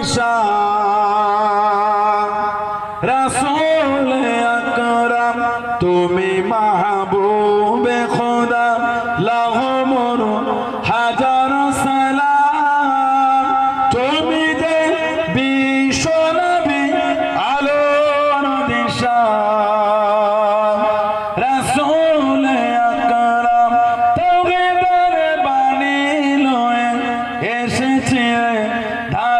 দিশা রসুল আকরাম, তুমি মাহবুবে খোদা লাহমর হাজার সালাম। তুমি যে বিশ্ব নবী, আলোর দিশা। রসুল আকরাম, তুমি বাণী লয়ে এসেছিলে, ধারা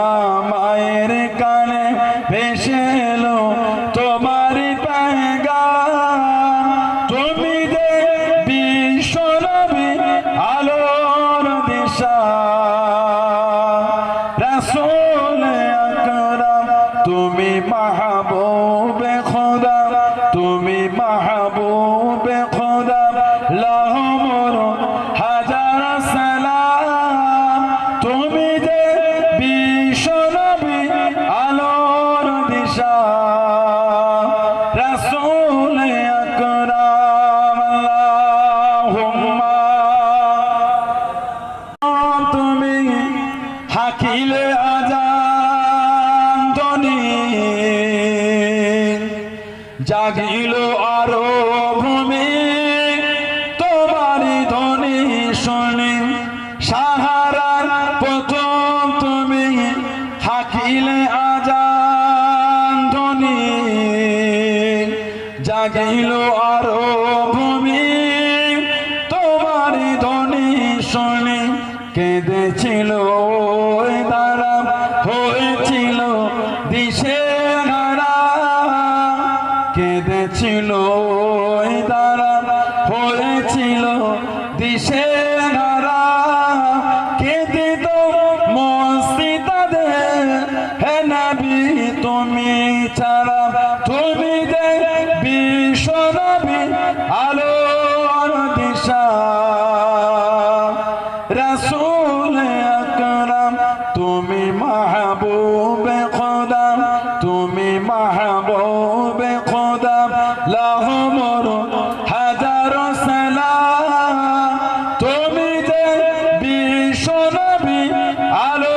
তুমি মাহবুবে খোদা, তুমি মাহবুবে খোদা লাহমর হাজার সালাম। তুমি যে বিশ্ব নবী, আলোর দিশা, রসুল আকরাম, আল্লাহুম্মা। তুমি হাকিলে আজান জাগিল আরও ভূমি। তোমারি ধ্বনি শুনি, সাহারার প্রথম তুমি হাকিলে আজান ধ্বনি। জাগিল আরও ভূমি তোমারি ধ্বনি শুনি। কেঁদেছিল দ্বারা হয়েছিল দিশে কেঁদেছিল দ্বারা হয়েছিল দিশে কেঁদে তো মসজিদাদে হে নবী, তুমি নবী দিশা। রসুল আকরাম, তুমি মাহবুব I know.